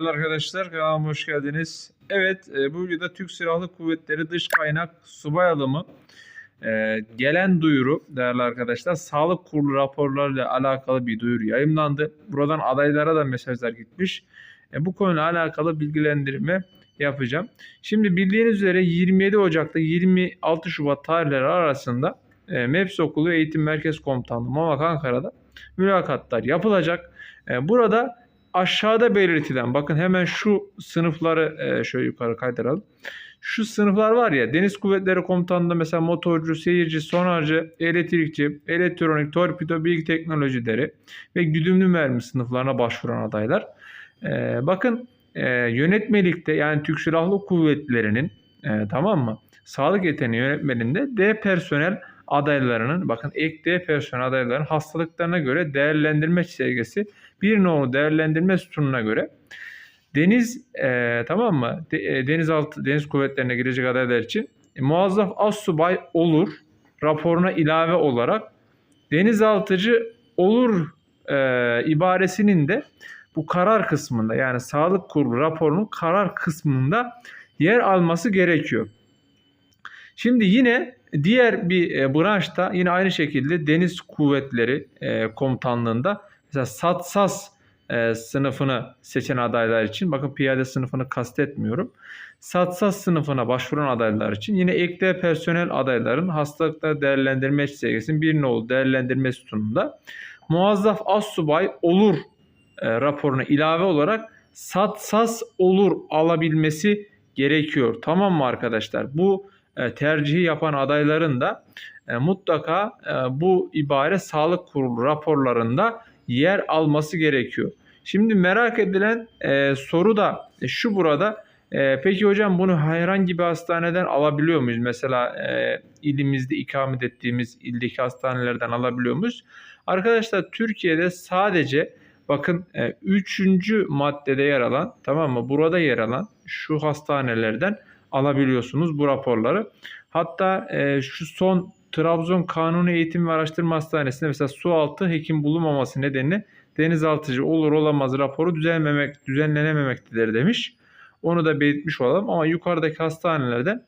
Arkadaşlar kanalıma hoş geldiniz. Evet e, bu videoda Türk Silahlı Kuvvetleri dış kaynak subay alımı e, gelen duyuru değerli arkadaşlar sağlık kurulu raporlarıyla alakalı bir duyuru yayımlandı. Buradan adaylara da mesajlar gitmiş. E, bu konuyla alakalı bilgilendirme yapacağım. Şimdi bildiğiniz üzere 27 Ocak'ta 26 Şubat tarihleri arasında e, MEPS Okulu Eğitim Merkez Komutanlığı Mamak Ankara'da mülakatlar yapılacak. E, burada aşağıda belirtilen bakın hemen şu sınıfları e, şöyle yukarı kaydıralım. Şu sınıflar var ya Deniz Kuvvetleri Komutanlığı'nda mesela motorcu, seyirci, sonarcı, elektrikçi, elektronik, torpido, bilgi teknolojileri ve güdümlü mermi sınıflarına başvuran adaylar. E, bakın e, yönetmelikte yani Türk Silahlı Kuvvetleri'nin e, tamam mı? Sağlık yeteneği yönetmeninde D personel adaylarının bakın ek D personel adaylarının hastalıklarına göre değerlendirme çizelgesi bir nolu değerlendirme sütununa göre deniz e, tamam mı? De, e, denizaltı deniz kuvvetlerine girecek adaylar için e, muazzaf assubay olur raporuna ilave olarak denizaltıcı olur e, ibaresinin de bu karar kısmında yani sağlık kurulu raporunun karar kısmında yer alması gerekiyor. Şimdi yine diğer bir e, branşta yine aynı şekilde Deniz Kuvvetleri e, Komutanlığı'nda mesela SATSAS e, sınıfını seçen adaylar için bakın piyade sınıfını kastetmiyorum. SATSAS sınıfına başvuran adaylar için yine ekle personel adayların hastalıkları değerlendirme çizelgesinin bir nolu değerlendirme sütununda muazzaf assubay olur e, raporuna ilave olarak SATSAS olur alabilmesi gerekiyor. Tamam mı arkadaşlar? Bu tercihi yapan adayların da e, mutlaka e, bu ibare sağlık kurulu raporlarında yer alması gerekiyor. Şimdi merak edilen e, soru da e, şu burada. E, peki hocam bunu herhangi bir hastaneden alabiliyor muyuz? Mesela e, ilimizde ikamet ettiğimiz ildeki hastanelerden alabiliyor muyuz? Arkadaşlar Türkiye'de sadece bakın 3. E, maddede yer alan tamam mı? Burada yer alan şu hastanelerden alabiliyorsunuz bu raporları. Hatta e, şu son Trabzon Kanuni Eğitim ve Araştırma Hastanesi'nde mesela su altı hekim bulunmaması nedeniyle denizaltıcı olur olamaz raporu düzenlemek, düzenlenememektedir demiş. Onu da belirtmiş olalım ama yukarıdaki hastanelerde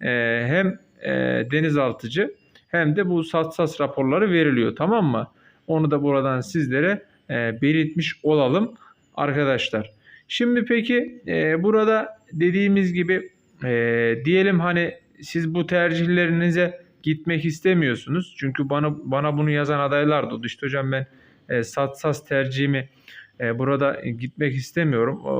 e, hem e, denizaltıcı hem de bu satsas raporları veriliyor tamam mı? Onu da buradan sizlere e, belirtmiş olalım arkadaşlar. Şimdi peki e, burada dediğimiz gibi e, diyelim hani siz bu tercihlerinize gitmek istemiyorsunuz. Çünkü bana bana bunu yazan adaylar da. İşte hocam ben e, satsas tercihimi e, burada gitmek istemiyorum. O,